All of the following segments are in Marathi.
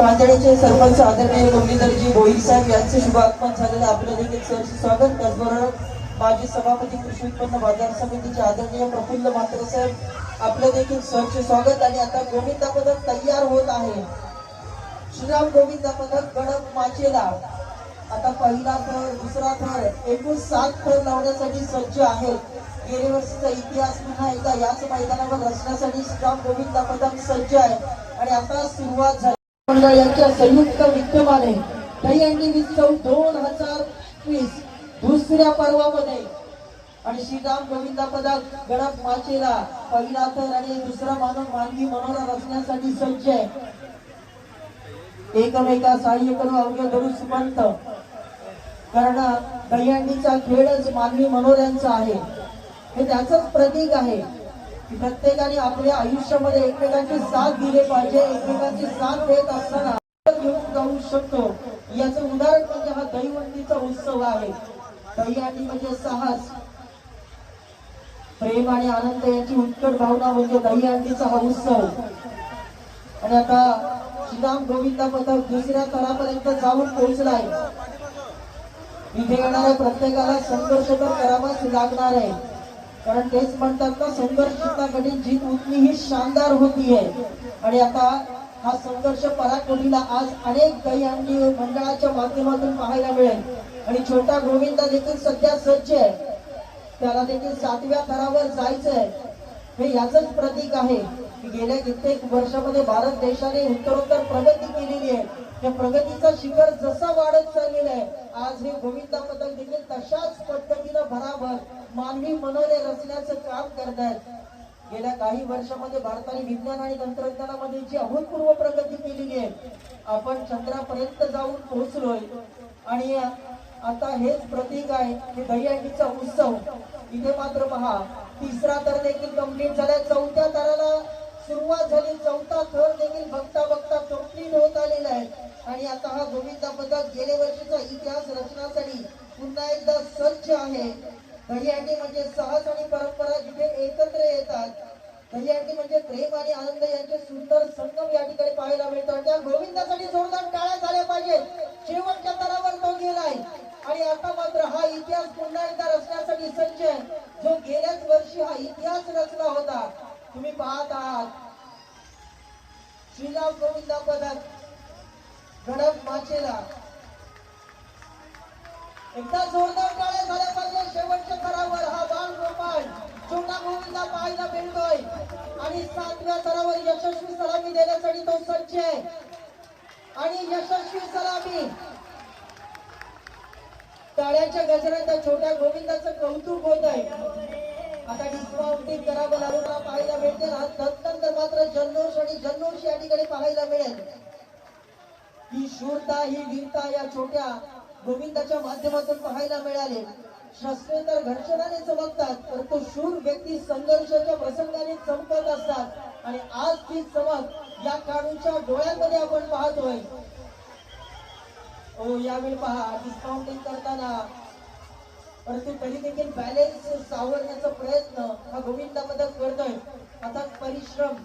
पांजळेचे सरपंच आदरणीय मुरलीधरजी भोईर साहेब यांचे शुभ आगमन झालेलं आपलं देखील सहर्ष स्वागत. त्याचबरोबर माजी सभापती कृषी उत्पन्न बाजार समितीचे आदरणीय प्रफुल्ल म्हात्रे साहेब आपलं देखील सहर्ष स्वागत. आणि आता गोविंदा पदक तयार होत आहे. श्रीराम गोविंदा पदक गणप माचेला. आता पहिला थर दुसरा थर एकूण सात थर लावण्यासाठी सज्ज आहेत. गेल्या वर्षीचा इतिहास पुन्हा एकदा याच मैदानावर रचण्यासाठी श्रीराम गोविंदा पदक सज्ज आहे. आणि आता सुरुवात झाली. यांच्या संयुक्त विद्यमाने दहीहंडी उत्सव दोन हजार वीस दुसऱ्या पर्वामध्ये आणि श्रीराम गोविंदा पदक गणप माचेला पहिला तर आणि दुसरा मानव मानवी मनोरा रचण्यासाठी सज्ज आहे. एकमेका सहाय्य करू अवघ्या धरून सुमंत. कारण दहीहंडीचा खेळच मानवी मनोऱ्यांचा आहे. हे त्याच प्रतीक आहे. प्रत्येकाने आपल्या आयुष्यामध्ये एकमेकांची साथ दिली पाहिजे एकमेकांची साथ देत असताना घेऊन जाऊ शकतो. याचं उदाहरण म्हणजे हा दहीहंडीचा उत्सव आहे. दहीहंडी म्हणजे साहस. प्रेम आणि आनंद याची उत्कट भावना म्हणजे दहीहंडीचा हा उत्सव. आणि आता श्रीराम गोविंदा पथक दुसऱ्या थरापर्यंत जाऊन पोहोचलाय. इथे येणाऱ्या प्रत्येकाला संघर्ष तर करावाच लागणार आहे. कारण तेच म्हणतात ना संघर्षाकडे जीत उतनी ही शानदार होती आहे आणि आता हा संघर्ष पराकोटीला आज अनेक दहीहंडी मंडळाच्या माध्यमातून पाहायला मिळेल. आणि छोटा गोविंदा देखील सध्या सज्ज आहे. त्याला देखील सातव्या थरावर जायचंय हे याचंच प्रतीक आहे. की गेल्या कित्येक वर्षामध्ये भारत देशाने उत्तरोत्तर प्रगती केलेली आहे. त्या प्रगतीचा शिखर जसा वाढत चाललेला आहे आज हे गोविंदा पदक देखील तशाच पद्धतीनं भराभर मानवी मनोरे रचण्याचं काम करत आहेत गेल्या काही वर्षामध्ये भारताने विज्ञान आणि तंत्रज्ञानामध्ये जी अभूतपूर्व प्रगती केलेली आहे आपण चंद्रापर्यंत जाऊन पोहोचलोय. आणि आता हेच प्रतीक आहे की दहीहंडीचा उत्सव. इथे मात्र पहा तिसरा तर देखील कंप्लीट झालाय. चौथ्या थराला सुरुवात झाली चौथा थर देखील बघता बघता कंप्लीट होत आलेला आहे. आणि आता हा गोविंदा पदक गेल्या वर्षीचा इतिहास रचण्यासाठी पुन्हा एकदा सज्ज आहे. दहीहंडी म्हणजे साहस आणि परंपरा जिथे एकत्र येतात. दहीहंडी म्हणजे प्रेम आणि आनंद यांचे सुंदर संगम या ठिकाणी पाहायला मिळतात. त्या गोविंदासाठी जोरदार टाळ्या झाल्या पाहिजेत. शेवटच्या तरावर तो गेलाय. आणि आता मात्र हा इतिहास पुन्हा एकदा रचण्यासाठी सज्ज आहे. जो गेल्याच वर्षी हा इतिहास रचला होता. तुम्ही पाहत आहात. श्रीराम गोविंदा पदक गणप माचेला. एकदा जोरदार टाळ्या झाल्या पाहिजे. शेवटच्या थरावर हा बाल गोपाळ छोटा गोविंदा पाहायला मिळतोय. आणि सातव्या थरावर यशस्वी सलामी देण्यासाठी तो सज्ज आहे. आणि यशस्वी सलामी. टाळ्याच्या गजरात छोट्या गोविंदाचं कौतुक होत आहे आता डिस्काउंटिंग करावं लागून पाहायला मिळते तर मात्र जल्लोष आणि जल्लोष या ठिकाणी पाहायला मिळेल. ही शूरता ही वीरता या छोट्या गोविंदाच्या माध्यमातून पाहायला मिळाले. शस्त्रे तर घर्षणाने चमकतात परंतु शूर व्यक्ती संघर्षाच्या प्रसंगाने चमकत असतात. आणि आज ती चमक या काळूच्या डोळ्यांमध्ये आपण पाहतोय. हो यावेळी पहा डिस्काउंटिंग करताना परंतु तरी देखील बॅलेन्स सावरण्याचा प्रयत्न हा गोविंद पदक करतोय. आता परिश्रम.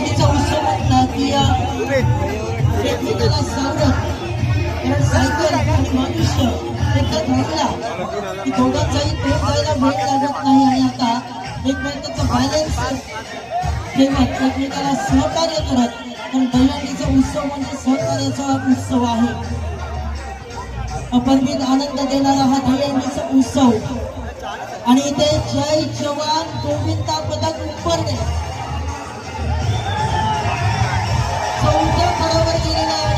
तिचा उत्सव म्हटला की या टेक्निकला संगत कारण सायकल आणि मनुष्य एकदा धरला की दोघात जाईल ते जायला वेळ लागत नाही आणि आता एकमेकांचं बॅलन्स ठेवत एकमेकाला सहकार्य करत. पण दहीहंडीचा उत्सव म्हणजे सहकार्याचा उत्सव आहे. अपरमित आनंद देणारा हा दहीहंडीचा उत्सव. आणि इथे जय जवान गोविंदा पदक उपरणे चौथ्या पदावर गेलेला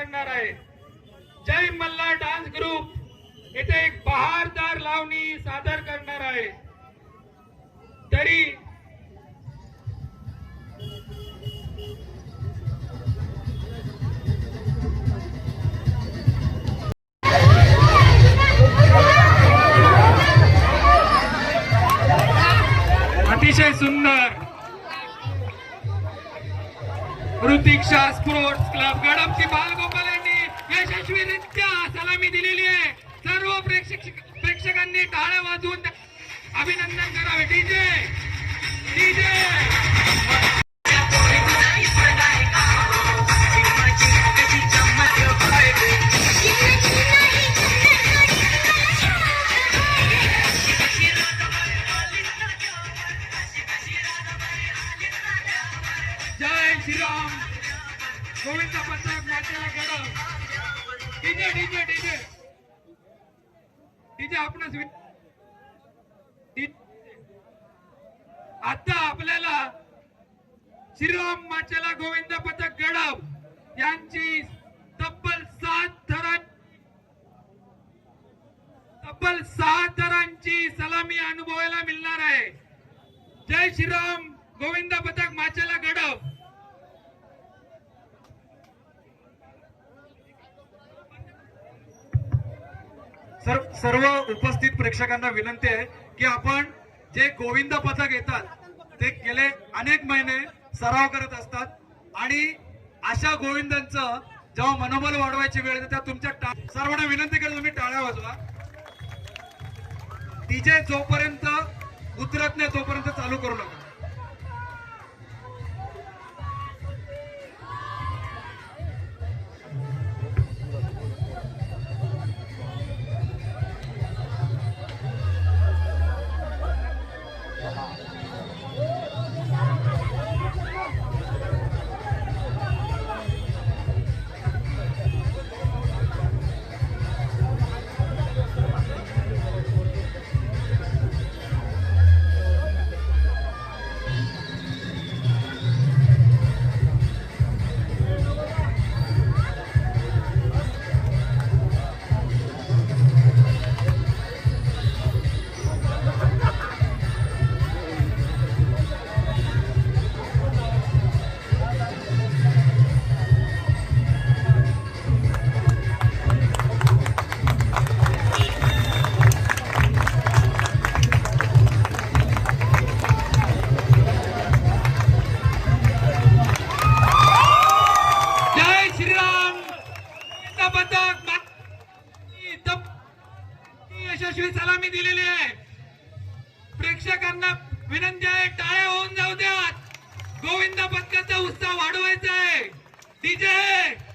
करणार आहे. Jai Malla dance group. येथे एक बहारदार लावणी सादर करणार आहे. तरी अतिशय सुंदर. ऋतिक्षा स्पोर्ट्स क्लब गडमची बालगोपाल यांनी यशस्वीरित्या सलामी दिलेली आहे. सर्व प्रेक्षक प्रेक्षकांनी टाळ्या वाजवून अभिनंदन करावे. DJ DJ! आता आपल्याला श्रीराम माचला गोविंद पथक गडब यांची तब्बल सात थरां तब्बल सहा थरांची सलामी अनुभवायला मिळणार आहे. जय श्रीराम गोविंद पथक माचला गडप सर्व उपस्थित प्रेक्षकांना विनंती आहे की आपण जे गोविंद पथक येतात ते गेले अनेक महिने सराव करत असतात. आणि अशा गोविंदांचं जेव्हा मनोबल वाढवायची वेळ येते तेव्हा तुमच्या टा- सर्वांना विनंती करेल तुम्ही टाळ्या वाजवा. डीजे जोपर्यंत उतरत नाही तोपर्यंत चालू करू नका. DJ!